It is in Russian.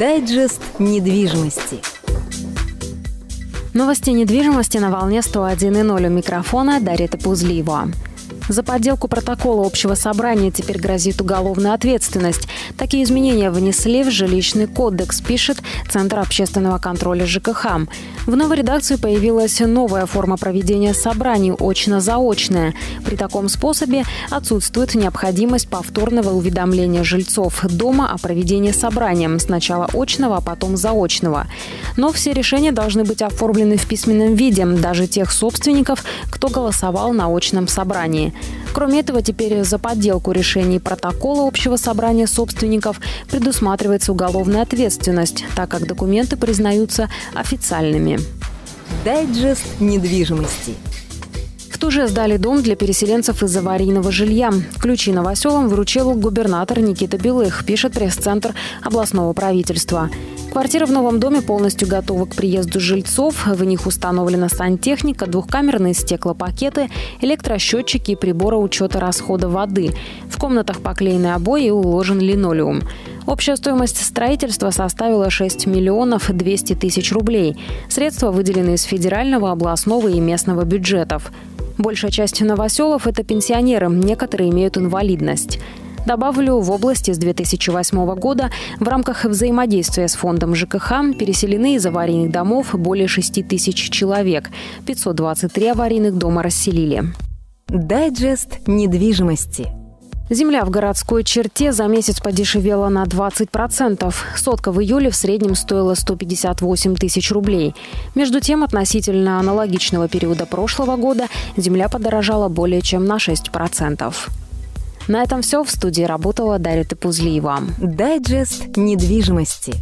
Дайджест недвижимости. Новости недвижимости на волне 101.0 у микрофона Дарья Пузлиева. За подделку протокола общего собрания теперь грозит уголовная ответственность. Такие изменения внесли в жилищный кодекс, пишет Центр общественного контроля ЖКХ. В новой редакции появилась новая форма проведения собраний – очно-заочная. При таком способе отсутствует необходимость повторного уведомления жильцов дома о проведении собрания – сначала очного, а потом заочного. Но все решения должны быть оформлены в письменном виде, даже тех собственников, кто голосовал на очном собрании. Кроме этого, теперь за подделку решений протокола общего собрания собственников предусматривается уголовная ответственность, так как документы признаются официальными. Дайджест недвижимости. В Туже сдали дом для переселенцев из аварийного жилья. Ключи новоселам вручил губернатор Никита Белых, пишет пресс-центр областного правительства. Квартира в новом доме полностью готова к приезду жильцов. В них установлена сантехника, двухкамерные стеклопакеты, электросчетчики и приборы учета расхода воды. В комнатах поклеены обои и уложен линолеум. Общая стоимость строительства составила 6 миллионов 200 тысяч рублей. Средства выделены из федерального, областного и местного бюджетов. Большая часть новоселов – это пенсионеры, некоторые имеют инвалидность. Добавлю, в области с 2008 года в рамках взаимодействия с фондом ЖКХ переселены из аварийных домов более 6 тысяч человек. 523 аварийных дома расселили. Дайджест недвижимости. Земля в городской черте за месяц подешевела на 20%. Сотка в июле в среднем стоила 158 тысяч рублей. Между тем, относительно аналогичного периода прошлого года земля подорожала более чем на 6%. На этом все. В студии работала Дарья Тепузлиева. Дайджест недвижимости.